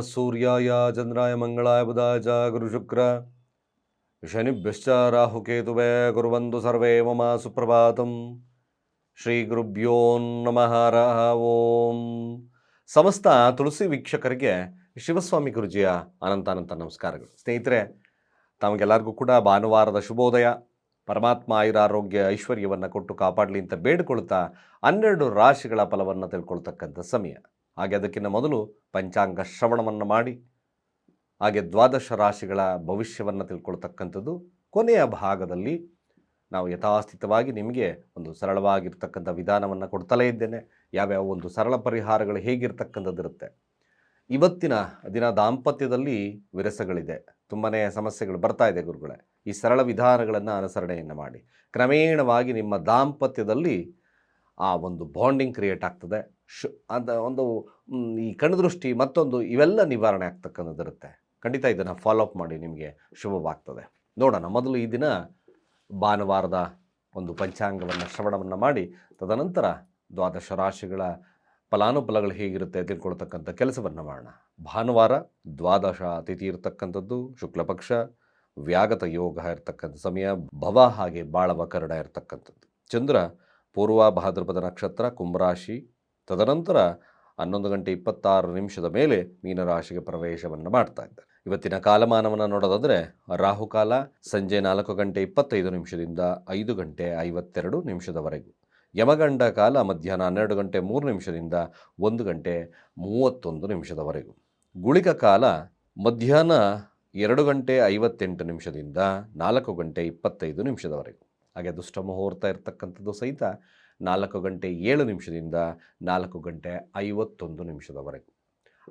ಸೂರ್ಯಾಯ ಚಂದ್ರಾಯ ಮಂಗಳಾಯ ಬುಧಾಯ ಚ ಗುರುಶುಕ್ರ ಶನಿಭ್ಯಶ್ಚ ರಾಹುಕೇತುವೆ ಕುರುವಂತು ಸರ್ವೇ ಮಮ ಸುಪ್ರಭಾತಂ ಶ್ರೀ ಗುರುಭ್ಯೋ ನಮಃ ಓಂ ಸಮಸ್ತ ತುಳಸಿ ವೀಕ್ಷಕರಿಗೆ ಶಿವಸ್ವಾಮಿ ಗುರುಜಿಯ ಅನಂತ ಅನಂತ ನಮಸ್ಕಾರಗಳು. ಸ್ನೇಹಿತರೆ, ತಮಗೆಲ್ಲರಿಗೂ ಕೂಡ ಭಾನುವಾರದ ಶುಭೋದಯ. ಪರಮಾತ್ಮ ಆಯುರಾರೋಗ್ಯ ಐಶ್ವರ್ಯವನ್ನು ಕೊಟ್ಟು ಕಾಪಾಡಲಿ ಅಂತ ಬೇಡಿಕೊಳ್ತಾ ಹನ್ನೆರಡು ರಾಶಿಗಳ ಫಲವನ್ನು ತಿಳ್ಕೊಳ್ತಕ್ಕಂಥ ಸಮಯ. ಹಾಗೆ ಅದಕ್ಕಿಂತ ಮೊದಲು ಪಂಚಾಂಗ ಶ್ರವಣವನ್ನು ಮಾಡಿ, ಹಾಗೆ ದ್ವಾದಶ ರಾಶಿಗಳ ಭವಿಷ್ಯವನ್ನು ತಿಳ್ಕೊಳ್ತಕ್ಕಂಥದ್ದು ಕೊನೆಯ ಭಾಗದಲ್ಲಿ ನಾವು ಯಥಾಸ್ಥಿತವಾಗಿ ನಿಮಗೆ ಒಂದು ಸರಳವಾಗಿರ್ತಕ್ಕಂಥ ವಿಧಾನವನ್ನು ಕೊಡ್ತಲೇ ಇದ್ದೇನೆ. ಯಾವ್ಯಾವ ಒಂದು ಸರಳ ಪರಿಹಾರಗಳು ಹೇಗಿರ್ತಕ್ಕಂಥದ್ದಿರುತ್ತೆ. ಇವತ್ತಿನ ದಿನ ದಾಂಪತ್ಯದಲ್ಲಿ ವಿರಸಗಳಿದೆ. ತುಂಬಾ ಸಮಸ್ಯೆಗಳು ಬರ್ತಾ ಇದೆ ಗುರುಗಳೇ. ಈ ಸರಳ ವಿಧಾನಗಳನ್ನು ಅನುಸರಣೆಯನ್ನು ಮಾಡಿ. ಕ್ರಮೇಣವಾಗಿ ನಿಮ್ಮ ದಾಂಪತ್ಯದಲ್ಲಿ ಆ ಒಂದು ಬಾಂಡಿಂಗ್ ಕ್ರಿಯೇಟ್ ಆಗ್ತದೆ. ಶು, ಅದು ಒಂದು ಈ ಕಣ್ದೃಷ್ಟಿ ಮತ್ತೊಂದು ಇವೆಲ್ಲ ನಿವಾರಣೆ ಆಗ್ತಕ್ಕಂಥದ್ದಿರುತ್ತೆ ಖಂಡಿತ ಇದನ್ನು ಫಾಲೋ ಅಪ್ ಮಾಡಿ ನಿಮಗೆ ಶುಭವಾಗ್ತದೆ. ನೋಡೋಣ, ಮೊದಲು ಈ ದಿನ ಭಾನುವಾರದ ಒಂದು ಪಂಚಾಂಗವನ್ನು ಶ್ರವಣವನ್ನು ಮಾಡಿ, ತದನಂತರ ದ್ವಾದಶ ರಾಶಿಗಳ ಫಲಾನುಫಲಗಳು ಹೇಗಿರುತ್ತೆ ತಿಳ್ಕೊಳ್ತಕ್ಕಂಥ ಕೆಲಸವನ್ನು ಮಾಡೋಣ. ಭಾನುವಾರ ದ್ವಾದಶ ಅತಿಥಿ ಇರತಕ್ಕಂಥದ್ದು, ಶುಕ್ಲಪಕ್ಷ, ವ್ಯಾಗತ ಯೋಗ ಇರತಕ್ಕಂಥ ಸಮಯ, ಭವ ಹಾಗೆ ಬಾಳವ ಕರಡ ಇರತಕ್ಕಂಥದ್ದು. ಚಂದ್ರ ಪೂರ್ವ ಭಾದ್ರಪದ ನಕ್ಷತ್ರ, ಕುಂಭರಾಶಿ, ತದನಂತರ ಹನ್ನೊಂದು ಗಂಟೆ ಇಪ್ಪತ್ತಾರು ನಿಮಿಷದ ಮೇಲೆ ಮೀನರಾಶಿಗೆ ಪ್ರವೇಶವನ್ನು ಮಾಡ್ತಾ ಇದ್ದಾರೆ. ಇವತ್ತಿನ ಕಾಲಮಾನವನ್ನು ನೋಡೋದಾದರೆ ರಾಹುಕಾಲ ಸಂಜೆ ನಾಲ್ಕು ಗಂಟೆ ಇಪ್ಪತ್ತೈದು ನಿಮಿಷದಿಂದ ಐದು ಗಂಟೆ ಐವತ್ತೆರಡು ನಿಮಿಷದವರೆಗೂ. ಯಮಗಂಡ ಕಾಲ ಮಧ್ಯಾಹ್ನ ಹನ್ನೆರಡು ಗಂಟೆ ಮೂರು ನಿಮಿಷದಿಂದ ಒಂದು ಗಂಟೆ ಮೂವತ್ತೊಂದು ನಿಮಿಷದವರೆಗೂ. ಗುಳಿಕ ಕಾಲ ಮಧ್ಯಾಹ್ನ ಎರಡು ಗಂಟೆ ಐವತ್ತೆಂಟು ನಿಮಿಷದಿಂದ ನಾಲ್ಕು ಗಂಟೆ ಇಪ್ಪತ್ತೈದು ನಿಮಿಷದವರೆಗೂ. ಹಾಗೆ ದುಷ್ಟ ಮುಹೂರ್ತ ಇರತಕ್ಕಂಥದ್ದು ಸಹಿತ ನಾಲ್ಕು ಗಂಟೆ ಏಳು ನಿಮಿಷದಿಂದ ನಾಲ್ಕು ಗಂಟೆ ಐವತ್ತೊಂದು ನಿಮಿಷದವರೆಗೂ.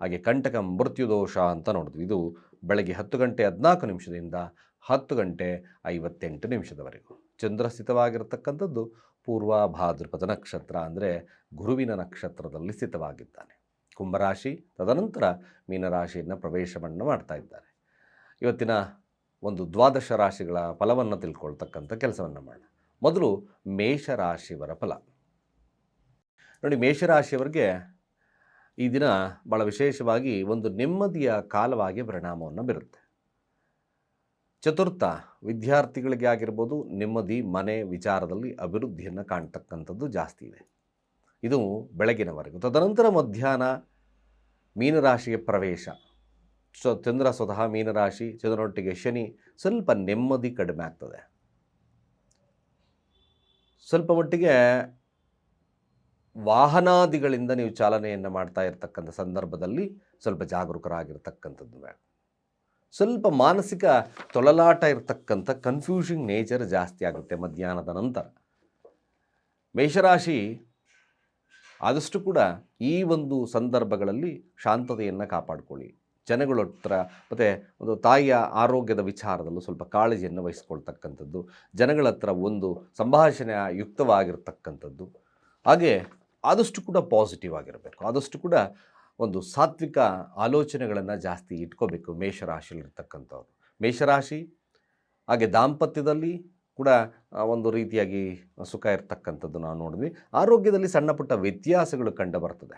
ಹಾಗೆ ಕಂಟಕ ಮೃತ್ಯು ದೋಷ ಅಂತ ನೋಡಿದ್ವಿ. ಇದು ಬೆಳಗ್ಗೆ ಹತ್ತು ಗಂಟೆ ಹದಿನಾಲ್ಕು ನಿಮಿಷದಿಂದ ಹತ್ತು ಗಂಟೆ ಐವತ್ತೆಂಟು ನಿಮಿಷದವರೆಗೂ. ಚಂದ್ರ ಸ್ಥಿತವಾಗಿರತಕ್ಕಂಥದ್ದು ಪೂರ್ವ ಭಾದ್ರಪದ ನಕ್ಷತ್ರ ಅಂದರೆ ಗುರುವಿನ ನಕ್ಷತ್ರದಲ್ಲಿ ಸ್ಥಿತವಾಗಿದ್ದಾನೆ. ಕುಂಭರಾಶಿ, ತದನಂತರ ಮೀನರಾಶಿಯನ್ನು ಪ್ರವೇಶವನ್ನು ಮಾಡ್ತಾ ಇದ್ದಾರೆ. ಇವತ್ತಿನ ಒಂದು ದ್ವಾದಶ ರಾಶಿಗಳ ಫಲವನ್ನು ತಿಳ್ಕೊಳ್ತಕ್ಕಂಥ ಕೆಲಸವನ್ನು ಮಾಡೋಣ. ಮೊದಲು ಮೇಷರಾಶಿಯವರ ಫಲ. ನೋಡಿ, ಮೇಷರಾಶಿಯವರಿಗೆ ಈ ದಿನ ಭಾಳ ವಿಶೇಷವಾಗಿ ಒಂದು ನೆಮ್ಮದಿಯ ಕಾಲವಾಗಿ ಪರಿಣಾಮವನ್ನು ಬೀರುತ್ತೆ. ಚತುರ್ಥ ವಿದ್ಯಾರ್ಥಿಗಳಿಗೆ ಆಗಿರ್ಬೋದು, ನೆಮ್ಮದಿ, ಮನೆ ವಿಚಾರದಲ್ಲಿ ಅಭಿವೃದ್ಧಿಯನ್ನು ಕಾಣ್ತಕ್ಕಂಥದ್ದು ಜಾಸ್ತಿ ಇದೆ. ಇದು ಬೆಳಗಿನವರೆಗೂ. ತದನಂತರ ಮಧ್ಯಾಹ್ನ ಮೀನರಾಶಿಗೆ ಪ್ರವೇಶ. ಚಂದ್ರ ಸ್ವತಃ ಮೀನರಾಶಿ, ಚಂದ್ರನೊಟ್ಟಿಗೆ ಶನಿ ಸ್ವಲ್ಪ ನೆಮ್ಮದಿ ಕಡಿಮೆ ಆಗ್ತದೆ. ಸ್ವಲ್ಪ ಮಟ್ಟಿಗೆ ವಾಹನಾದಿಗಳಿಂದ ನೀವು ಚಾಲನೆಯನ್ನು ಮಾಡ್ತಾ ಇರತಕ್ಕಂಥ ಸಂದರ್ಭದಲ್ಲಿ ಸ್ವಲ್ಪ ಜಾಗರೂಕರಾಗಿರ್ತಕ್ಕಂಥದ್ದು ಸ್ವಲ್ಪ ಮಾನಸಿಕ ತೊಳಲಾಟ ಇರತಕ್ಕಂಥ ಕನ್ಫ್ಯೂಷಿಂಗ್ ನೇಚರ್ ಜಾಸ್ತಿ ಆಗುತ್ತೆ ಮಧ್ಯಾಹ್ನದ ನಂತರ. ಮೇಷರಾಶಿ ಆದಷ್ಟು ಕೂಡ ಈ ಒಂದು ಸಂದರ್ಭಗಳಲ್ಲಿ ಶಾಂತತೆಯನ್ನು ಕಾಪಾಡಿಕೊಳ್ಳಿ. ಜನಗಳ ಹತ್ರ ಮತ್ತು ಒಂದು ತಾಯಿಯ ಆರೋಗ್ಯದ ವಿಚಾರದಲ್ಲೂ ಸ್ವಲ್ಪ ಕಾಳಜಿಯನ್ನು ವಹಿಸ್ಕೊಳ್ತಕ್ಕಂಥದ್ದು ಜನಗಳ ಹತ್ರ ಒಂದು ಸಂಭಾಷಣೆ ಯುಕ್ತವಾಗಿರ್ತಕ್ಕಂಥದ್ದು ಹಾಗೆ ಆದಷ್ಟು ಕೂಡ ಪಾಸಿಟಿವ್ ಆಗಿರಬೇಕು. ಆದಷ್ಟು ಕೂಡ ಒಂದು ಸಾತ್ವಿಕ ಆಲೋಚನೆಗಳನ್ನು ಜಾಸ್ತಿ ಇಟ್ಕೋಬೇಕು ಮೇಷರಾಶಿಯಲ್ಲಿರ್ತಕ್ಕಂಥವ್ರು. ಮೇಷರಾಶಿ, ಹಾಗೆ ದಾಂಪತ್ಯದಲ್ಲಿ ಕೂಡ ಒಂದು ರೀತಿಯಾಗಿ ಸುಖ ಇರ್ತಕ್ಕಂಥದ್ದು ನಾವು ನೋಡಿದ್ವಿ. ಆರೋಗ್ಯದಲ್ಲಿ ಸಣ್ಣ ಪುಟ್ಟ ವ್ಯತ್ಯಾಸಗಳು ಕಂಡು ಬರ್ತದೆ.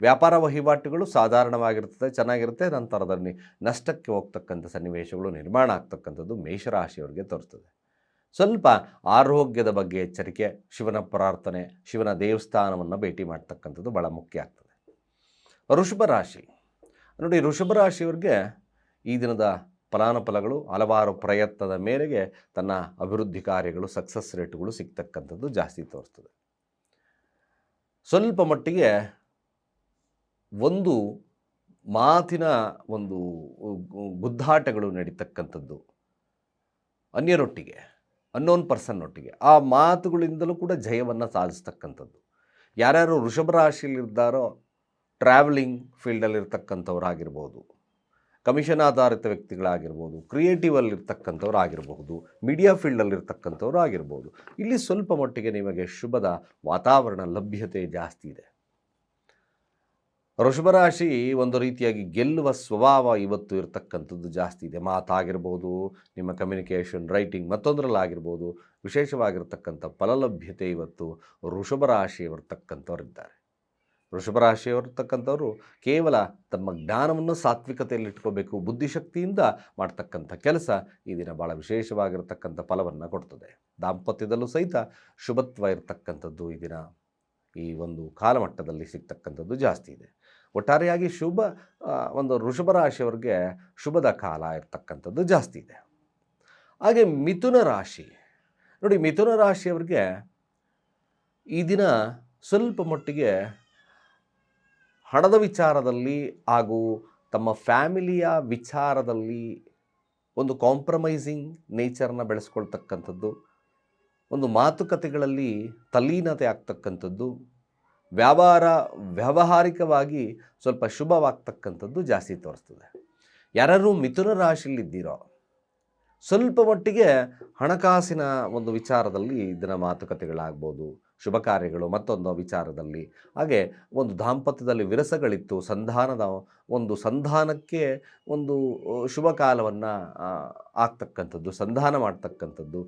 ವ್ಯಾಪಾರ ವಹಿವಾಟುಗಳು ಸಾಧಾರಣವಾಗಿರ್ತದೆ ಚೆನ್ನಾಗಿರುತ್ತೆ. ನಂತರದಲ್ಲಿ ನಷ್ಟಕ್ಕೆ ಹೋಗ್ತಕ್ಕಂಥ ಸನ್ನಿವೇಶಗಳು ನಿರ್ಮಾಣ ಆಗ್ತಕ್ಕಂಥದ್ದು ಮೇಷರಾಶಿಯವರಿಗೆ ತೋರಿಸ್ತದೆ ಸ್ವಲ್ಪ ಆರೋಗ್ಯದ ಬಗ್ಗೆ ಎಚ್ಚರಿಕೆ, ಶಿವನ ಪ್ರಾರ್ಥನೆ, ಶಿವನ ದೇವಸ್ಥಾನವನ್ನು ಭೇಟಿ ಮಾಡ್ತಕ್ಕಂಥದ್ದು ಭಾಳ ಮುಖ್ಯ ಆಗ್ತದೆ. ವೃಷಭ ರಾಶಿ. ನೋಡಿ, ವೃಷಭ ರಾಶಿಯವ್ರಿಗೆ ಈ ದಿನದ ಫಲಾನುಫಲಗಳು, ಹಲವಾರು ಪ್ರಯತ್ನದ ಮೇರೆಗೆ ತನ್ನ ಅಭಿವೃದ್ಧಿ ಕಾರ್ಯಗಳು, ಸಕ್ಸಸ್ ರೇಟ್ಗಳು ಸಿಗ್ತಕ್ಕಂಥದ್ದು ಜಾಸ್ತಿ ತೋರಿಸ್ತದೆ ಸ್ವಲ್ಪ ಮಟ್ಟಿಗೆ ಒಂದು ಮಾತಿನ ಒಂದು ಗುದ್ದಾಟಗಳು ನಡೀತಕ್ಕಂಥದ್ದು. ಅನ್ಯರೊಟ್ಟಿಗೆ ಅನ್ನೋನ್ ಪರ್ಸನ್ನೊಟ್ಟಿಗೆ ಆ ಮಾತುಗಳಿಂದಲೂ ಕೂಡ ಜಯವನ್ನು ಸಾಧಿಸ್ತಕ್ಕಂಥದ್ದು. ಯಾರ್ಯಾರು ವೃಷಭ ರಾಶಿಯಲ್ಲಿದ್ದಾರೋ ಟ್ರಾವೆಲಿಂಗ್ ಫೀಲ್ಡಲ್ಲಿರ್ತಕ್ಕಂಥವ್ರಾಗಿರ್ಬೋದು ಕಮಿಷನ್ ಆಧಾರಿತ ವ್ಯಕ್ತಿಗಳಾಗಿರ್ಬೋದು ಕ್ರಿಯೇಟಿವಲ್ಲಿರ್ತಕ್ಕಂಥವ್ರು ಆಗಿರಬಹುದು ಮೀಡಿಯಾ ಫೀಲ್ಡಲ್ಲಿರ್ತಕ್ಕಂಥವ್ರು ಆಗಿರ್ಬೋದು ಇಲ್ಲಿ ಸ್ವಲ್ಪ ಮಟ್ಟಿಗೆ ನಿಮಗೆ ಶುಭದ ವಾತಾವರಣ ಲಭ್ಯತೆ ಜಾಸ್ತಿ ಇದೆ. ವೃಷಭರಾಶಿ ಒಂದು ರೀತಿಯಾಗಿ ಗೆಲ್ಲುವ ಸ್ವಭಾವ ಇವತ್ತು ಇರತಕ್ಕಂಥದ್ದು ಜಾಸ್ತಿ ಇದೆ. ಮಾತಾಗಿರ್ಬೋದು, ನಿಮ್ಮ ಕಮ್ಯುನಿಕೇಷನ್ ರೈಟಿಂಗ್ ಮತ್ತೊಂದರಲ್ಲಾಗಿರ್ಬೋದು, ವಿಶೇಷವಾಗಿರ್ತಕ್ಕಂಥ ಫಲಲಭ್ಯತೆ ಇವತ್ತು ವೃಷಭ ವೃಷಭರಾಶಿಯವರ್ತಕ್ಕಂಥವರು ವೃಷಭ ರಾಶಿಯವರ್ತಕ್ಕಂಥವ್ರು ಕೇವಲ ತಮ್ಮ ಜ್ಞಾನವನ್ನು ಸಾತ್ವಿಕತೆಯಲ್ಲಿ ಇಟ್ಕೋಬೇಕು, ಬುದ್ಧಿಶಕ್ತಿಯಿಂದ ಮಾಡ್ತಕ್ಕಂಥ ಕೆಲಸ ಈ ದಿನ ಭಾಳ ವಿಶೇಷವಾಗಿರ್ತಕ್ಕಂಥ ಫಲವನ್ನು ಕೊಡ್ತದೆ. ದಾಂಪತ್ಯದಲ್ಲೂ ಸಹಿತ ಶುಭತ್ವ ಇರತಕ್ಕಂಥದ್ದು ಈ ದಿನ ಈ ಒಂದು ಕಾಲಮಟ್ಟದಲ್ಲಿ ಸಿಗ್ತಕ್ಕಂಥದ್ದು ಜಾಸ್ತಿ ಇದೆ. ಒಟ್ಟಾರೆಯಾಗಿ ಶುಭ ಒಂದು ವೃಷಭ ರಾಶಿಯವರಿಗೆ ಶುಭದ ಕಾಲ ಇರ್ತಕ್ಕಂಥದ್ದು ಜಾಸ್ತಿ ಇದೆ. ಹಾಗೆ ಮಿಥುನ ರಾಶಿ, ನೋಡಿ ಮಿಥುನ ರಾಶಿಯವರಿಗೆ ಈ ದಿನ ಸ್ವಲ್ಪ ಮಟ್ಟಿಗೆ ಹಣದ ವಿಚಾರದಲ್ಲಿ ಹಾಗೂ ತಮ್ಮ ಫ್ಯಾಮಿಲಿಯ ವಿಚಾರದಲ್ಲಿ ಒಂದು ಕಾಂಪ್ರಮೈಸಿಂಗ್ ನೇಚರ್ನ ಬೆಳೆಸ್ಕೊಳ್ತಕ್ಕಂಥದ್ದು, ಒಂದು ಮಾತುಕತೆಗಳಲ್ಲಿ ತಲ್ಲೀನತೆ ಆಗ್ತಕ್ಕಂಥದ್ದು ವ್ಯಾಪಾರ ವ್ಯಾವಹಾರಿಕವಾಗಿ ಸ್ವಲ್ಪ ಶುಭವಾಗ್ತಕ್ಕಂಥದ್ದು ಜಾಸ್ತಿ ತೋರಿಸ್ತದೆ. ಯಾರು ಮಿಥುನ ರಾಶಿಯಲ್ಲಿದ್ದೀರೋ, ಸ್ವಲ್ಪ ಮಟ್ಟಿಗೆ ಹಣಕಾಸಿನ ಒಂದು ವಿಚಾರದಲ್ಲಿ ಇದರ ಮಾತುಕತೆಗಳಾಗ್ಬೋದು, ಶುಭ ಕಾರ್ಯಗಳು ಮತ್ತೊಂದು ವಿಚಾರದಲ್ಲಿ. ಹಾಗೆ ಒಂದು ದಾಂಪತ್ಯದಲ್ಲಿ ವಿರಸಗಳಿತ್ತು, ಸಂಧಾನದ ಒಂದು ಸಂಧಾನಕ್ಕೆ ಒಂದು ಶುಭ ಕಾಲವನ್ನು ಆಗ್ತಕ್ಕಂಥದ್ದು, ಸಂಧಾನ ಮಾಡ್ತಕ್ಕಂಥದ್ದು,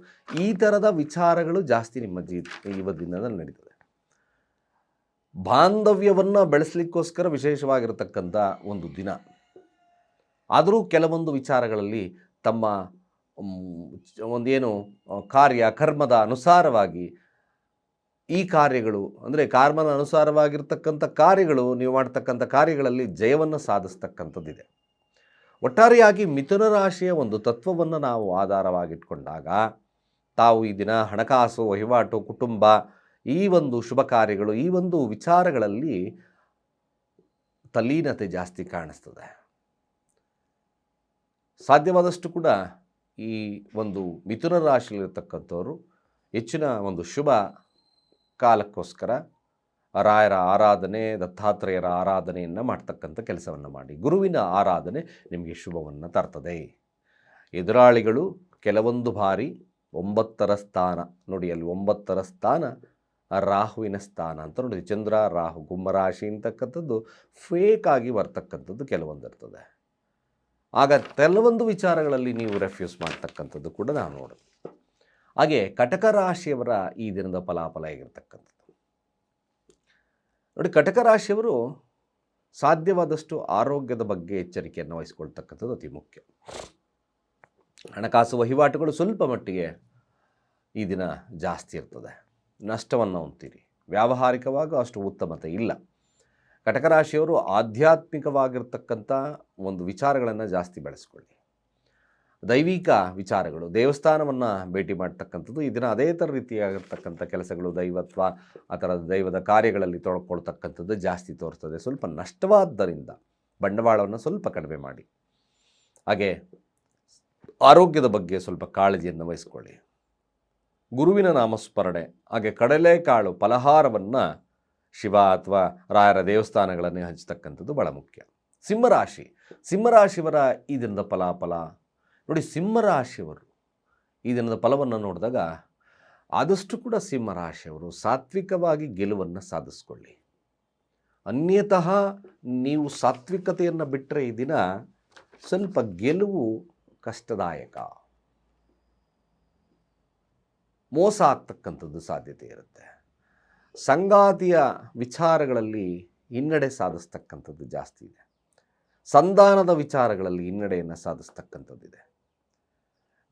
ಈ ಥರದ ವಿಚಾರಗಳು ಜಾಸ್ತಿ ನಿಮ್ಮ ಜೀ ಇವತ್ತಿನದಲ್ಲಿ ನಡೀತದೆ. ಬಾಂಧವ್ಯವನ್ನು ಬೆಳೆಸಲಿಕ್ಕೋಸ್ಕರ ವಿಶೇಷವಾಗಿರತಕ್ಕಂಥ ಒಂದು ದಿನ. ಆದರೂ ಕೆಲವೊಂದು ವಿಚಾರಗಳಲ್ಲಿ ತಮ್ಮ ಒಂದೇನು, ಕಾರ್ಯ, ಕರ್ಮದ ಅನುಸಾರವಾಗಿ ಈ ಕಾರ್ಯಗಳು, ಅಂದರೆ ಕರ್ಮದ ಅನುಸಾರವಾಗಿರ್ತಕ್ಕಂಥ ಕಾರ್ಯಗಳು, ನೀವು ಮಾಡ್ತಕ್ಕಂಥ ಕಾರ್ಯಗಳಲ್ಲಿ ಜಯವನ್ನು ಸಾಧಿಸ್ತಕ್ಕಂಥದ್ದಿದೆ. ಒಟ್ಟಾರೆಯಾಗಿ ಮಿಥುನ ರಾಶಿಯ ಒಂದು ತತ್ವವನ್ನು ನಾವು ಆಧಾರವಾಗಿಟ್ಕೊಂಡಾಗ, ತಾವು ಈ ದಿನ ಹಣಕಾಸು, ವಹಿವಾಟು, ಕುಟುಂಬ ಈ ಒಂದು ಶುಭ ಕಾರ್ಯಗಳು, ಈ ಒಂದು ವಿಚಾರಗಳಲ್ಲಿ ತಲ್ಲೀನತೆ ಜಾಸ್ತಿ ಕಾಣಿಸ್ತದೆ. ಸಾಧ್ಯವಾದಷ್ಟು ಕೂಡ ಈ ಒಂದು ಮಿಥುನ ರಾಶಿಯಲ್ಲಿರ್ತಕ್ಕಂಥವ್ರು ಹೆಚ್ಚಿನ ಒಂದು ಶುಭ ಕಾಲಕ್ಕೋಸ್ಕರ ರಾಯರ ಆರಾಧನೆ, ದತ್ತಾತ್ರೇಯರ ಆರಾಧನೆಯನ್ನು ಮಾಡ್ತಕ್ಕಂಥ ಕೆಲಸವನ್ನು ಮಾಡಿ. ಗುರುವಿನ ಆರಾಧನೆ ನಿಮಗೆ ಶುಭವನ್ನು ತರ್ತದೆ. ಎದುರಾಳಿಗಳು ಕೆಲವೊಂದು ಬಾರಿ ಒಂಬತ್ತರ ಸ್ಥಾನ ನೋಡಿ, ಅಲ್ಲಿ ಒಂಬತ್ತರ ಸ್ಥಾನ ರಾಹುವಿನ ಸ್ಥಾನ ಅಂತ ನೋಡಿ, ಚಂದ್ರ, ರಾಹು ಕುಂಭರಾಶಿ ಅಂತಕ್ಕಂಥದ್ದು ಫೇಕ್ ಆಗಿ ಬರ್ತಕ್ಕಂಥದ್ದು ಕೆಲವೊಂದು ಇರ್ತದೆ ಆಗ ಕೆಲವೊಂದು ವಿಚಾರಗಳಲ್ಲಿ ನೀವು ರೆಫ್ಯೂಸ್ ಮಾಡ್ತಕ್ಕಂಥದ್ದು ಕೂಡ ನಾವು ನೋಡೋದು. ಹಾಗೆ ಕಟಕ ರಾಶಿಯವರ ಈ ದಿನದ ಫಲಾಫಲ ಆಗಿರ್ತಕ್ಕಂಥದ್ದು ನೋಡಿ, ಕಟಕ ರಾಶಿಯವರು ಸಾಧ್ಯವಾದಷ್ಟು ಆರೋಗ್ಯದ ಬಗ್ಗೆ ಎಚ್ಚರಿಕೆಯನ್ನು ವಹಿಸಿಕೊಳ್ತಕ್ಕಂಥದ್ದು ಅತಿ ಮುಖ್ಯ. ಹಣಕಾಸು ವಹಿವಾಟುಗಳು ಸ್ವಲ್ಪ ಮಟ್ಟಿಗೆ ಈ ದಿನ ಜಾಸ್ತಿ ಇರ್ತದೆ. ನಷ್ಟವನ್ನು ಹೊಂತೀರಿ ವ್ಯಾವಹಾರಿಕವಾಗೂ ಅಷ್ಟು ಉತ್ತಮತೆ ಇಲ್ಲ. ಕಟಕರಾಶಿಯವರು ಆಧ್ಯಾತ್ಮಿಕವಾಗಿರ್ತಕ್ಕಂಥ ಒಂದು ವಿಚಾರಗಳನ್ನು ಜಾಸ್ತಿ ಬೆಳೆಸ್ಕೊಳ್ಳಿ. ದೈವಿಕ ವಿಚಾರಗಳು, ದೇವಸ್ಥಾನವನ್ನು ಭೇಟಿ ಮಾಡ್ತಕ್ಕಂಥದ್ದು, ಈ ದಿನ ಅದೇ ಥರ ರೀತಿಯಾಗಿರ್ತಕ್ಕಂಥ ಕೆಲಸಗಳು, ದೈವತ್ವ, ಆ ಥರದ ದೈವದ ಕಾರ್ಯಗಳಲ್ಲಿ ತೊಡ್ಕೊಳ್ತಕ್ಕಂಥದ್ದು ಜಾಸ್ತಿ ತೋರಿಸ್ತದೆ ಸ್ವಲ್ಪ ನಷ್ಟವಾದ್ದರಿಂದ ಬಂಡವಾಳವನ್ನು ಸ್ವಲ್ಪ ಕಡಿಮೆ ಮಾಡಿ. ಹಾಗೆ ಆರೋಗ್ಯದ ಬಗ್ಗೆ ಸ್ವಲ್ಪ ಕಾಳಜಿಯನ್ನು ವಹಿಸ್ಕೊಳ್ಳಿ. ಗುರುವಿನ ನಾಮಸ್ಮರಣೆ, ಹಾಗೆ ಕಡಲೆಕಾಳು ಫಲಹಾರವನ್ನು ಶಿವ ಅಥವಾ ರಾಯರ ದೇವಸ್ಥಾನಗಳನ್ನೇ ಹಂಚತಕ್ಕಂಥದ್ದು ಬಹಳ ಮುಖ್ಯ. ಸಿಂಹರಾಶಿ, ಸಿಂಹರಾಶಿಯವರ ಈ ದಿನದ ಫಲಾಫಲ, ನೋಡಿ ಸಿಂಹರಾಶಿಯವರು ಈ ದಿನದ ಫಲವನ್ನು ನೋಡಿದಾಗ ಆದಷ್ಟು ಕೂಡ ಸಿಂಹರಾಶಿಯವರು ಸಾತ್ವಿಕವಾಗಿ ಗೆಲುವನ್ನು ಸಾಧಿಸ್ಕೊಳ್ಳಿ. ಅನ್ಯತಃ ನೀವು ಸಾತ್ವಿಕತೆಯನ್ನು ಬಿಟ್ಟರೆ ಈ ದಿನ ಸ್ವಲ್ಪ ಗೆಲುವು ಕಷ್ಟದಾಯಕ. ಮೋಸ ಆಗ್ತಕ್ಕಂಥದ್ದು ಸಾಧ್ಯತೆ ಇರುತ್ತೆ. ಸಂಗಾತಿಯ ವಿಚಾರಗಳಲ್ಲಿ ಹಿನ್ನಡೆ ಸಾಧಿಸ್ತಕ್ಕಂಥದ್ದು ಜಾಸ್ತಿ ಇದೆ. ಸಂಧಾನದ ವಿಚಾರಗಳಲ್ಲಿ ಹಿನ್ನಡೆಯನ್ನು ಸಾಧಿಸ್ತಕ್ಕಂಥದ್ದಿದೆ.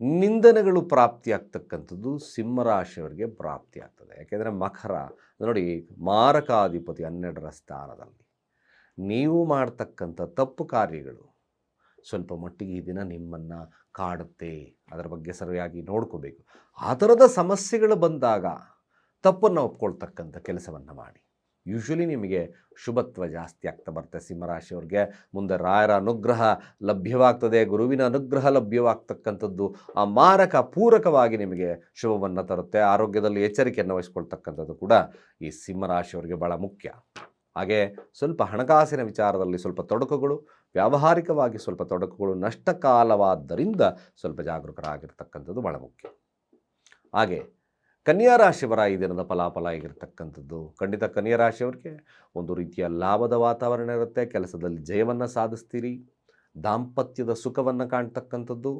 ನಿಂದನೆಗಳು ಪ್ರಾಪ್ತಿಯಾಗ್ತಕ್ಕಂಥದ್ದು ಸಿಂಹರಾಶಿಯವರಿಗೆ ಪ್ರಾಪ್ತಿ ಆಗ್ತದೆ. ಯಾಕೆಂದರೆ ಮಕರ, ನೋಡಿ ಮಾರಕಾಧಿಪತಿ ಹನ್ನೆರಡರ ಸ್ಥಾನದಲ್ಲಿ. ನೀವು ಮಾಡ್ತಕ್ಕಂಥ ತಪ್ಪು ಕಾರ್ಯಗಳು ಸ್ವಲ್ಪ ಮಟ್ಟಿಗೆ ಈ ದಿನ ನಿಮ್ಮನ್ನು ಕಾಡುತ್ತೆ. ಅದರ ಬಗ್ಗೆ ಸರಿಯಾಗಿ ನೋಡ್ಕೋಬೇಕು. ಆ ಥರದ ಸಮಸ್ಯೆಗಳು ಬಂದಾಗ ತಪ್ಪನ್ನು ಒಪ್ಕೊಳ್ತಕ್ಕಂಥ ಕೆಲಸವನ್ನು ಮಾಡಿ. ಯೂಶ್ವಲಿ ನಿಮಗೆ ಶುಭತ್ವ ಜಾಸ್ತಿ ಆಗ್ತಾ ಬರುತ್ತೆ. ಸಿಂಹರಾಶಿಯವ್ರಿಗೆ ಮುಂದೆ ರಾಯರ ಅನುಗ್ರಹ ಲಭ್ಯವಾಗ್ತದೆ. ಗುರುವಿನ ಅನುಗ್ರಹ ಲಭ್ಯವಾಗ್ತಕ್ಕಂಥದ್ದು ಆ ಮಾರಕ ಪೂರಕವಾಗಿ ನಿಮಗೆ ಶುಭವನ್ನು ತರುತ್ತೆ. ಆರೋಗ್ಯದಲ್ಲಿ ಎಚ್ಚರಿಕೆಯನ್ನು ವಹಿಸ್ಕೊಳ್ತಕ್ಕಂಥದ್ದು ಕೂಡ ಈ ಸಿಂಹರಾಶಿಯವ್ರಿಗೆ ಭಾಳ ಮುಖ್ಯ. ಹಾಗೆ ಸ್ವಲ್ಪ ಹಣಕಾಸಿನ ವಿಚಾರದಲ್ಲಿ ಸ್ವಲ್ಪ ತೊಡಕುಗಳು, ವ್ಯಾವಹಾರಿಕವಾಗಿ ಸ್ವಲ್ಪ ತೊಡಕುಗಳು ನಷ್ಟಕಾಲವಾದ್ದರಿಂದ ಸ್ವಲ್ಪ ಜಾಗರೂಕರಾಗಿರ್ತಕ್ಕಂಥದ್ದು ಭಾಳ ಮುಖ್ಯ. ಹಾಗೆ ಕನ್ಯಾ ರಾಶಿಯವರ ಈ ದಿನದ ಫಲಾಫಲ ಆಗಿರ್ತಕ್ಕಂಥದ್ದು. ಖಂಡಿತ ಕನ್ಯಾ ರಾಶಿಯವರಿಗೆ ಒಂದು ರೀತಿಯ ಲಾಭದ ವಾತಾವರಣ ಇರುತ್ತೆ, ಕೆಲಸದಲ್ಲಿ ಜಯವನ್ನು ಸಾಧಿಸ್ತೀರಿ, ದಾಂಪತ್ಯದ ಸುಖವನ್ನು ಕಾಣ್ತಕ್ಕಂಥದ್ದು.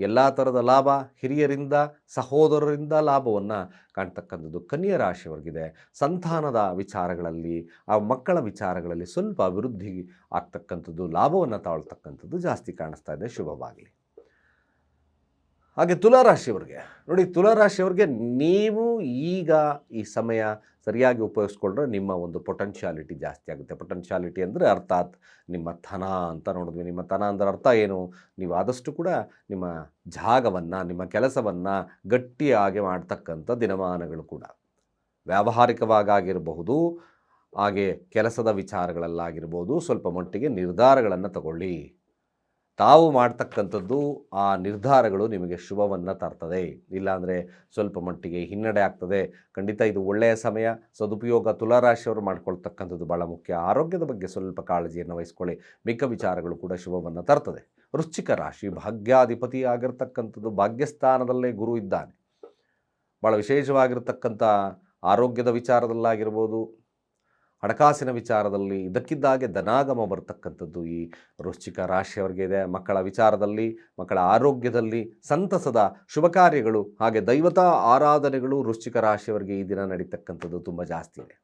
ಎಲ್ಲ ಥರದ ಲಾಭ ಹಿರಿಯರಿಂದ, ಸಹೋದರರಿಂದ ಲಾಭವನ್ನು ಕಾಣ್ತಕ್ಕಂಥದ್ದು ಕನ್ಯಾ ರಾಶಿವರೆಗಿದೆ ಸಂತಾನದ ವಿಚಾರಗಳಲ್ಲಿ, ಆ ಮಕ್ಕಳ ವಿಚಾರಗಳಲ್ಲಿ ಸ್ವಲ್ಪ ಅಭಿವೃದ್ಧಿ ಆಗ್ತಕ್ಕಂಥದ್ದು, ಲಾಭವನ್ನು ತಾಳ್ತಕ್ಕಂಥದ್ದು ಜಾಸ್ತಿ ಕಾಣಿಸ್ತಾ ಇದೆ. ಶುಭವಾಗಲಿ. ಹಾಗೆ ತುಲಾರಾಶಿಯವ್ರಿಗೆ. ನೋಡಿ, ತುಲಾರಾಶಿಯವ್ರಿಗೆ ನೀವು ಈಗ ಈ ಸಮಯ ಸರಿಯಾಗಿ ಉಪಯೋಗಿಸ್ಕೊಂಡ್ರೆ ನಿಮ್ಮ ಒಂದು ಪೊಟೆನ್ಷಿಯಾಲಿಟಿ ಜಾಸ್ತಿ ಆಗುತ್ತೆ. ಪೊಟೆನ್ಷಿಯಾಲಿಟಿ ಅಂದರೆ ಅರ್ಥಾತ್ ನಿಮ್ಮ ತನ ಅಂತ ನೋಡಿದ್ವಿ. ನಿಮ್ಮ ತನ ಅಂದ್ರೆ ಅರ್ಥ ಏನು? ನೀವು ಆದಷ್ಟು ಕೂಡ ನಿಮ್ಮ ಜಾಗವನ್ನು, ನಿಮ್ಮ ಕೆಲಸವನ್ನು ಗಟ್ಟಿಯಾಗಿ ಮಾಡ್ತಕ್ಕಂಥ ದಿನಮಾನಗಳು ಕೂಡ. ವ್ಯಾವಹಾರಿಕವಾಗಿರಬಹುದು ಹಾಗೆ ಕೆಲಸದ ವಿಚಾರಗಳಲ್ಲಾಗಿರ್ಬೋದು, ಸ್ವಲ್ಪ ಮಟ್ಟಿಗೆ ನಿರ್ಧಾರಗಳನ್ನು ತಗೊಳ್ಳಿ. ತಾವು ಮಾಡ್ತಕ್ಕಂಥದ್ದು ಆ ನಿರ್ಧಾರಗಳು ನಿಮಗೆ ಶುಭವನ್ನು ತರ್ತದೆ. ಇಲ್ಲಾಂದರೆ ಸ್ವಲ್ಪ ಮಟ್ಟಿಗೆ ಹಿನ್ನಡೆ ಆಗ್ತದೆ. ಖಂಡಿತ ಇದು ಒಳ್ಳೆಯ ಸಮಯ. ಸದುಪಯೋಗ ತುಲಾರಾಶಿಯವರು ಮಾಡ್ಕೊಳ್ತಕ್ಕಂಥದ್ದು ಭಾಳ ಮುಖ್ಯ. ಆರೋಗ್ಯದ ಬಗ್ಗೆ ಸ್ವಲ್ಪ ಕಾಳಜಿಯನ್ನು ವಹಿಸ್ಕೊಳ್ಳಿ. ಮಿಕ್ಕ ವಿಚಾರಗಳು ಕೂಡ ಶುಭವನ್ನು ತರ್ತದೆ. ವೃಶ್ಚಿಕ ರಾಶಿ ಭಾಗ್ಯಾಧಿಪತಿ ಆಗಿರ್ತಕ್ಕಂಥದ್ದು ಭಾಗ್ಯಸ್ಥಾನದಲ್ಲೇ ಗುರು ಇದ್ದಾನೆ. ಭಾಳ ವಿಶೇಷವಾಗಿರ್ತಕ್ಕಂಥ ಆರೋಗ್ಯದ ವಿಚಾರದಲ್ಲಾಗಿರ್ಬೋದು ಹಣಕಾಸಿನ ವಿಚಾರದಲ್ಲಿ ಇದಕ್ಕಿದ್ದಾಗೆ ಧನಾಗಮ ಬರ್ತಕ್ಕಂಥದ್ದು ಈ ವೃಶ್ಚಿಕ ರಾಶಿಯವರಿಗೆ ಇದೆ. ಮಕ್ಕಳ ವಿಚಾರದಲ್ಲಿ, ಮಕ್ಕಳ ಆರೋಗ್ಯದಲ್ಲಿ ಸಂತಸದ ಶುಭ ಕಾರ್ಯಗಳು ಹಾಗೆ ದೈವತಾ ಆರಾಧನೆಗಳು ವೃಶ್ಚಿಕ ರಾಶಿಯವರಿಗೆ ಈ ದಿನ ನಡೀತಕ್ಕಂಥದ್ದು ತುಂಬ ಜಾಸ್ತಿ ಇದೆ.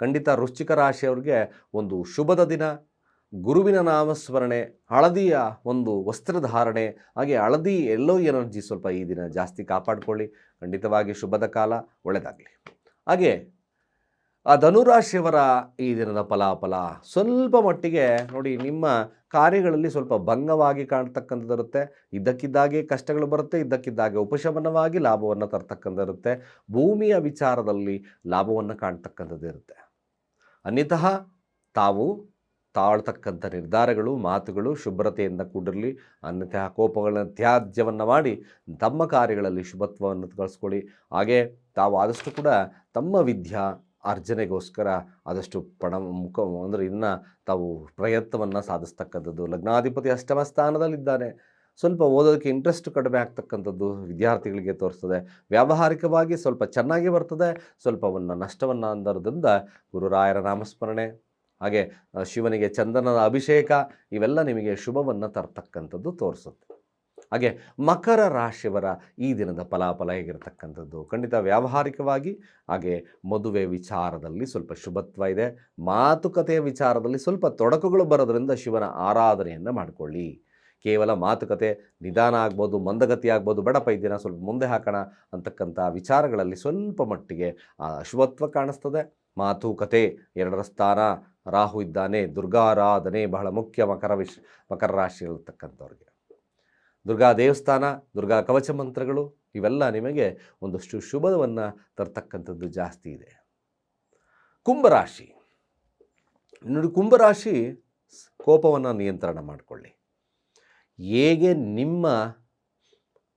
ಖಂಡಿತ ವೃಶ್ಚಿಕ ರಾಶಿಯವರಿಗೆ ಒಂದು ಶುಭದ ದಿನ, ಗುರುವಿನ ನಾಮಸ್ಮರಣೆ, ಹಳದಿಯ ಒಂದು ವಸ್ತ್ರಧಾರಣೆ ಹಾಗೆ ಹಳದಿ ಎಲ್ಲೋ ಎನರ್ಜಿ ಸ್ವಲ್ಪ ಈ ದಿನ ಜಾಸ್ತಿ ಕಾಪಾಡಿಕೊಳ್ಳಿ. ಖಂಡಿತವಾಗಿ ಶುಭದ ಕಾಲ ಒಳ್ಳೆಯದಾಗಲಿ ಹಾಗೆ ಆ ಧನುರಾಶಿಯವರ ಈ ದಿನದ ಫಲಾಫಲ ಸ್ವಲ್ಪ ಮಟ್ಟಿಗೆ ನೋಡಿ ನಿಮ್ಮ ಕಾರ್ಯಗಳಲ್ಲಿ ಸ್ವಲ್ಪ ಭಂಗವಾಗಿ ಕಾಣ್ತಕ್ಕಂಥದ್ದಿರುತ್ತೆ. ಇದ್ದಕ್ಕಿದ್ದಾಗೆ ಕಷ್ಟಗಳು ಬರುತ್ತೆ, ಇದ್ದಕ್ಕಿದ್ದಾಗೆ ಉಪಶಮನವಾಗಿ ಲಾಭವನ್ನು ತರ್ತಕ್ಕಂಥದ್ದಿರುತ್ತೆ. ಭೂಮಿಯ ವಿಚಾರದಲ್ಲಿ ಲಾಭವನ್ನು ಕಾಣ್ತಕ್ಕಂಥದ್ದಿರುತ್ತೆ. ಅನ್ಯತಃ ತಾವು ತಾಳ್ತಕ್ಕಂಥ ನಿರ್ಧಾರಗಳು, ಮಾತುಗಳು, ಶುಭ್ರತೆಯಿಂದ ಕೂಡಿರಲಿ ಅನ್ಯತಃ ಕೋಪಗಳನ್ನು ತ್ಯಾಜ್ಯವನ್ನು ಮಾಡಿ ತಮ್ಮ ಕಾರ್ಯಗಳಲ್ಲಿ ಶುಭತ್ವವನ್ನು ಗಳಿಸ್ಕೊಳ್ಳಿ ಹಾಗೆ ತಾವು ಆದಷ್ಟು ಕೂಡ ತಮ್ಮ ವಿದ್ಯಾ ಅರ್ಜನೆಗೋಸ್ಕರ ಆದಷ್ಟು ಪಣ ಮುಖ ಅಂದರೆ ಇನ್ನು ತಾವು ಪ್ರಯತ್ನವನ್ನು ಸಾಧಿಸ್ತಕ್ಕಂಥದ್ದು. ಲಗ್ನಾಧಿಪತಿ ಅಷ್ಟಮ ಸ್ಥಾನದಲ್ಲಿದ್ದಾನೆ. ಸ್ವಲ್ಪ ಓದೋದಕ್ಕೆ ಇಂಟ್ರೆಸ್ಟ್ ಕಡಿಮೆ ಆಗ್ತಕ್ಕಂಥದ್ದು ವಿದ್ಯಾರ್ಥಿಗಳಿಗೆ ತೋರಿಸ್ತದೆ. ವ್ಯಾವಹಾರಿಕವಾಗಿ ಸ್ವಲ್ಪ ಚೆನ್ನಾಗಿ ಬರ್ತದೆ. ಸ್ವಲ್ಪವನ್ನು ನಷ್ಟವನ್ನು ಅಂದರದಿಂದ ಗುರುರಾಯರ ನಾಮಸ್ಮರಣೆ, ಹಾಗೆ ಶಿವನಿಗೆ ಚಂದನದ ಅಭಿಷೇಕ, ಇವೆಲ್ಲ ನಿಮಗೆ ಶುಭವನ್ನು ತರ್ತಕ್ಕಂಥದ್ದು ತೋರಿಸುತ್ತೆ. ಹಾಗೆ ಮಕರ ರಾಶಿಯವರ ಈ ದಿನದ ಫಲಾಫಲ ಹೇಗಿರತಕ್ಕಂಥದ್ದು? ಖಂಡಿತ ವ್ಯಾವಹಾರಿಕವಾಗಿ, ಹಾಗೆ ಮದುವೆ ವಿಚಾರದಲ್ಲಿ ಸ್ವಲ್ಪ ಶುಭತ್ವ ಇದೆ. ಮಾತುಕತೆಯ ವಿಚಾರದಲ್ಲಿ ಸ್ವಲ್ಪ ತೊಡಕುಗಳು ಬರೋದರಿಂದ ಶಿವನ ಆರಾಧನೆಯನ್ನು ಮಾಡಿಕೊಳ್ಳಿ. ಕೇವಲ ಮಾತುಕತೆ, ನಿಧಾನ ಆಗ್ಬೋದು, ಮಂದಗತಿ ಆಗ್ಬೋದು ಬೇಡಪ್ಪ ಈ ದಿನ ಸ್ವಲ್ಪ ಮುಂದೆ ಹಾಕೋಣ ಅಂತಕ್ಕಂಥ ವಿಚಾರಗಳಲ್ಲಿ ಸ್ವಲ್ಪ ಮಟ್ಟಿಗೆ ಅಶುಭತ್ವ ಕಾಣಿಸ್ತದೆ. ಮಾತುಕತೆ ಎರಡರ ಸ್ಥಾನ, ರಾಹು ಇದ್ದಾನೆ, ದುರ್ಗಾರಾಧನೆ ಬಹಳ ಮುಖ್ಯ ಮಕರ ವಿಶ್, ಮಕರ ರಾಶಿಯಲ್ಲಿರ್ತಕ್ಕಂಥವ್ರಿಗೆ. ದುರ್ಗಾ ದೇವಸ್ಥಾನ, ದುರ್ಗಾ ಕವಚ ಮಂತ್ರಗಳು, ಇವೆಲ್ಲ ನಿಮಗೆ ಒಂದಷ್ಟು ಶುಭವನ್ನು ತರ್ತಕ್ಕಂಥದ್ದು ಜಾಸ್ತಿ ಇದೆ. ಕುಂಭರಾಶಿ. ನೋಡಿ, ಕುಂಭರಾಶಿ ಕೋಪವನ್ನು ನಿಯಂತ್ರಣ ಮಾಡಿಕೊಳ್ಳಿ. ಹೇಗೆ ನಿಮ್ಮ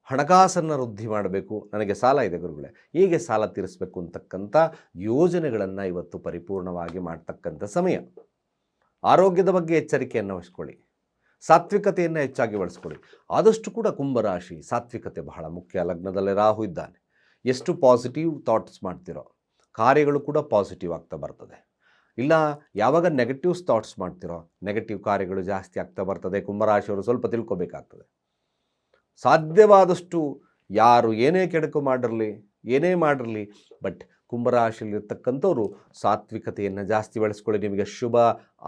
ಹಣಕಾಸನ್ನು ವೃದ್ಧಿ ಮಾಡಬೇಕು? ನನಗೆ ಸಾಲ ಇದೆ ಗುರುಗಳೇ. ಹೇಗೆ ಸಾಲ ತೀರಿಸಬೇಕು ಅಂತಕ್ಕಂಥ ಯೋಜನೆಗಳನ್ನು ಇವತ್ತು ಪರಿಪೂರ್ಣವಾಗಿ ಮಾಡ್ತಕ್ಕಂಥ ಸಮಯ. ಆರೋಗ್ಯದ ಬಗ್ಗೆ ಎಚ್ಚರಿಕೆಯನ್ನು ವಹಿಸ್ಕೊಳ್ಳಿ. ಸಾತ್ವಿಕತೆಯನ್ನು ಹೆಚ್ಚಾಗಿ ಬಳಸ್ಕೊಳ್ಳಿ. ಆದಷ್ಟು ಕೂಡ ಕುಂಭರಾಶಿ ಸಾತ್ವಿಕತೆ ಬಹಳ ಮುಖ್ಯ. ಲಗ್ನದಲ್ಲಿ ರಾಹು ಇದ್ದಾನೆ. ಎಷ್ಟು ಪಾಸಿಟಿವ್ ಥಾಟ್ಸ್ ಮಾಡ್ತಿರೋ, ಕಾರ್ಯಗಳು ಕೂಡ ಪಾಸಿಟಿವ್ ಆಗ್ತಾ ಬರ್ತದೆ. ಇಲ್ಲ, ಯಾವಾಗ ನೆಗೆಟಿವ್ ಥಾಟ್ಸ್ ಮಾಡ್ತಿರೋ ನೆಗೆಟಿವ್ ಕಾರ್ಯಗಳು ಜಾಸ್ತಿ ಆಗ್ತಾ ಬರ್ತದೆ. ಕುಂಭರಾಶಿಯವರು ಸ್ವಲ್ಪ ತಿಳ್ಕೊಬೇಕಾಗ್ತದೆ. ಸಾಧ್ಯವಾದಷ್ಟು ಯಾರು ಏನೇ ಕೆಡಕು ಮಾಡಿರಲಿ, ಏನೇ ಮಾಡಿರಲಿ ಬಟ್ ಕುಂಭರಾಶಿಯಲ್ಲಿರ್ತಕ್ಕಂಥವ್ರು ಸಾತ್ವಿಕತೆಯನ್ನು ಜಾಸ್ತಿ ಬೆಳೆಸ್ಕೊಳ್ಳಿ, ನಿಮಗೆ ಶುಭ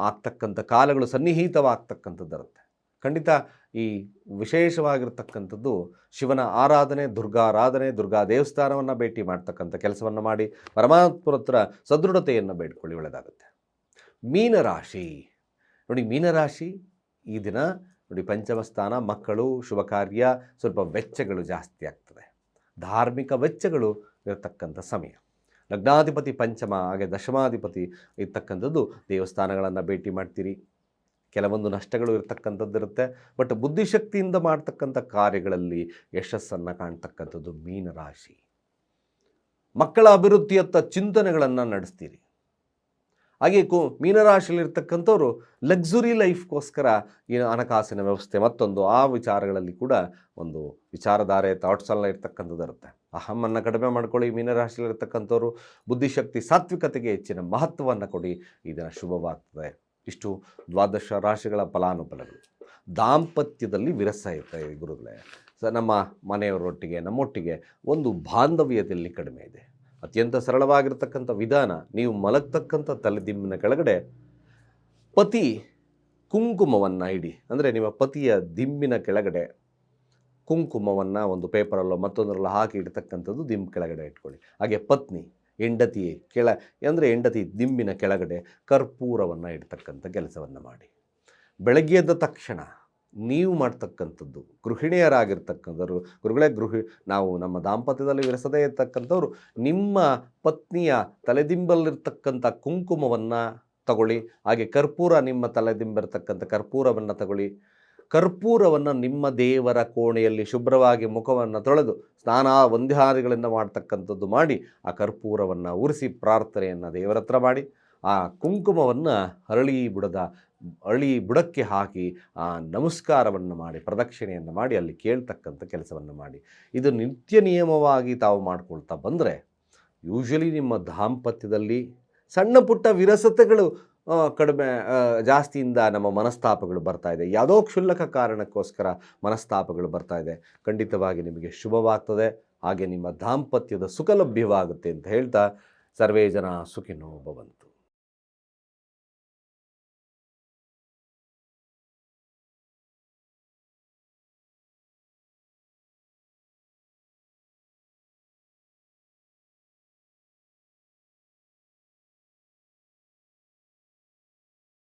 ಆಗ್ತಕ್ಕಂಥ ಕಾಲಗಳು ಸನ್ನಿಹಿತವಾಗ್ತಕ್ಕಂಥದ್ದು ಇರುತ್ತೆ ಖಂಡಿತ ಈ ವಿಶೇಷವಾಗಿರ್ತಕ್ಕಂಥದ್ದು ಶಿವನ ಆರಾಧನೆ ದುರ್ಗಾರಾಧನೆ ದುರ್ಗಾ ದೇವಸ್ಥಾನವನ್ನು ಭೇಟಿ ಮಾಡ್ತಕ್ಕಂಥ ಕೆಲಸವನ್ನು ಮಾಡಿ, ಪರಮಾತ್ಮರ ಹತ್ರ ಸದೃಢತೆಯನ್ನು ಬೇಡ್ಕೊಳ್ಳಿ, ಒಳ್ಳೆಯದಾಗುತ್ತೆ. ಮೀನರಾಶಿ. ನೋಡಿ, ಮೀನರಾಶಿ ಈ ದಿನ ನೋಡಿ ಪಂಚಮಸ್ಥಾನ ಮಕ್ಕಳು, ಶುಭ ಕಾರ್ಯ, ಸ್ವಲ್ಪ ವೆಚ್ಚಗಳು ಜಾಸ್ತಿ ಆಗ್ತದೆ. ಧಾರ್ಮಿಕ ವೆಚ್ಚಗಳು ಇರತಕ್ಕಂಥ ಸಮಯ. ಲಗ್ನಾಧಿಪತಿ ಪಂಚಮ, ಹಾಗೆ ದಶಮಾಧಿಪತಿ ಇರ್ತಕ್ಕಂಥದ್ದು ದೇವಸ್ಥಾನಗಳನ್ನು ಭೇಟಿ ಮಾಡ್ತೀರಿ. ಕೆಲವೊಂದು ನಷ್ಟಗಳು ಇರತಕ್ಕಂಥದ್ದು ಇರುತ್ತೆ. ಬಟ್ ಬುದ್ಧಿಶಕ್ತಿಯಿಂದ ಮಾಡ್ತಕ್ಕಂಥ ಕಾರ್ಯಗಳಲ್ಲಿ ಯಶಸ್ಸನ್ನು ಕಾಣ್ತಕ್ಕಂಥದ್ದು ಮೀನರಾಶಿ. ಮಕ್ಕಳ ಅಭಿವೃದ್ಧಿಯತ್ತ ಚಿಂತನೆಗಳನ್ನು ನಡೆಸ್ತೀರಿ. ಹಾಗೆ ಕು ಮೀನರಾಶಿಯಲ್ಲಿರ್ತಕ್ಕಂಥವ್ರು ಲಕ್ಸುರಿ ಲೈಫ್ಗೋಸ್ಕರ ಈ ಹಣಕಾಸಿನ ವ್ಯವಸ್ಥೆ ಮತ್ತೊಂದು ಆ ವಿಚಾರಗಳಲ್ಲಿ ಕೂಡ ಒಂದು ವಿಚಾರಧಾರೆ ಥಾಟ್ಸ್ ಎಲ್ಲ ಇರ್ತಕ್ಕಂಥದ್ದು ಇರುತ್ತೆ. ಅಹಮ್ಮನ್ನು ಕಡಿಮೆ ಮಾಡ್ಕೊಳ್ಳಿ, ಮೀನರಾಶಿಯಲ್ಲಿರ್ತಕ್ಕಂಥವ್ರು. ಬುದ್ಧಿಶಕ್ತಿ ಸಾತ್ವಿಕತೆಗೆ ಹೆಚ್ಚಿನ ಮಹತ್ವವನ್ನು ಕೊಡಿ. ಈ ದಿನ ಶುಭವಾಗ್ತದೆ. ಇಷ್ಟು ದ್ವಾದಶ ರಾಶಿಗಳ ಫಲಾನುಫಲಗಳು ದಾಂಪತ್ಯದಲ್ಲಿ ವಿರಸ ಇರ್ತದೆ ಗುರುಗಳೇ. ಸ, ನಮ್ಮ ಮನೆಯವರೊಟ್ಟಿಗೆ, ನಮ್ಮೊಟ್ಟಿಗೆ ಒಂದು ಬಾಂಧವ್ಯದಲ್ಲಿ ಕಡಿಮೆ ಇದೆ. ಅತ್ಯಂತ ಸರಳವಾಗಿರ್ತಕ್ಕಂಥ ವಿಧಾನ, ನೀವು ಮಲಗ್ತಕ್ಕಂಥ ತಲೆದಿಂಬಿನ ಕೆಳಗಡೆ ಪತಿ ಕುಂಕುಮವನ್ನು ಇಡಿ. ಅಂದರೆ ನಿಮ್ಮ ಪತಿಯ ದಿಂಬಿನ ಕೆಳಗಡೆ ಕುಂಕುಮವನ್ನು ಒಂದು ಪೇಪರಲ್ಲೋ ಮತ್ತೊಂದರಲ್ಲೋ ಹಾಕಿ ಇಡ್ತಕ್ಕಂಥದ್ದು ದಿಂಬು ಕೆಳಗಡೆ ಇಟ್ಕೊಳ್ಳಿ. ಹಾಗೆ ಪತ್ನಿ, ಹೆಂಡತಿ ಕೆಳ, ಅಂದರೆ ಹೆಂಡತಿ ದಿಂಬಿನ ಕೆಳಗಡೆ ಕರ್ಪೂರವನ್ನು ಇಡ್ತಕ್ಕಂಥ ಕೆಲಸವನ್ನು ಮಾಡಿ. ಬೆಳಗ್ಗೆ ಎದ್ದ ತಕ್ಷಣ ನೀವು ಮಾಡ್ತಕ್ಕಂಥದ್ದು, ಗೃಹಿಣಿಯರಾಗಿರ್ತಕ್ಕಂಥವ್ರು, ಗುರುಗಳೇ ಗೃಹಿ, ನಾವು ನಮ್ಮ ದಾಂಪತ್ಯದಲ್ಲಿ ವಿರಸದೇ ಇರ್ತಕ್ಕಂಥವ್ರು, ನಿಮ್ಮ ಪತ್ನಿಯ ತಲೆದಿಂಬಲ್ಲಿರ್ತಕ್ಕಂಥ ಕುಂಕುಮವನ್ನು ತಗೊಳ್ಳಿ, ಹಾಗೆ ಕರ್ಪೂರ ನಿಮ್ಮ ತಲೆದಿಂಬಿರ್ತಕ್ಕಂಥ ಕರ್ಪೂರವನ್ನು ತಗೊಳ್ಳಿ. ಕರ್ಪೂರವನ್ನು ನಿಮ್ಮ ದೇವರ ಕೋಣೆಯಲ್ಲಿ ಶುಭ್ರವಾಗಿ ಮುಖವನ್ನು ತೊಳೆದು ಸ್ನಾನ ವಂದ್ಯಾದಿಗಳಿಂದ ಮಾಡ್ತಕ್ಕಂಥದ್ದು ಮಾಡಿ, ಆ ಕರ್ಪೂರವನ್ನು ಉರಿಸಿ ಪ್ರಾರ್ಥನೆಯನ್ನು ದೇವರ ಹತ್ರ ಮಾಡಿ, ಆ ಕುಂಕುಮವನ್ನು ಅರಳಿ ಬುಡದ ಅಳಿ ಬುಡಕ್ಕೆ ಹಾಕಿ, ಆ ನಮಸ್ಕಾರವನ್ನು ಮಾಡಿ, ಪ್ರದಕ್ಷಿಣೆಯನ್ನು ಮಾಡಿ, ಅಲ್ಲಿ ಕೇಳ್ತಕ್ಕಂಥ ಕೆಲಸವನ್ನು ಮಾಡಿ. ಇದು ನಿತ್ಯ ನಿಯಮವಾಗಿ ತಾವು ಮಾಡ್ಕೊಳ್ತಾ ಬಂದರೆ, ಯೂಶಲಿ ನಿಮ್ಮ ದಾಂಪತ್ಯದಲ್ಲಿ ಸಣ್ಣ ಪುಟ್ಟ ವಿರಸತೆಗಳು ಕಡಿಮೆ ಜಾಸ್ತಿಯಿಂದ ನಮ್ಮ ಮನಸ್ತಾಪಗಳು ಬರ್ತಾ ಇದೆ. ಯಾವುದೋ ಕ್ಷುಲ್ಲಕ ಕಾರಣಕ್ಕೋಸ್ಕರ ಮನಸ್ತಾಪಗಳು ಬರ್ತಾ ಇದೆ. ಖಂಡಿತವಾಗಿ ನಿಮಗೆ ಶುಭವಾಗ್ತದೆ. ಹಾಗೆ ನಿಮ್ಮ ದಾಂಪತ್ಯದ ಸುಖ ಲಭ್ಯವಾಗುತ್ತೆ ಅಂತ ಹೇಳ್ತಾ ಸರ್ವೇ ಜನ ಸುಖಿನೋ ಭವಂತು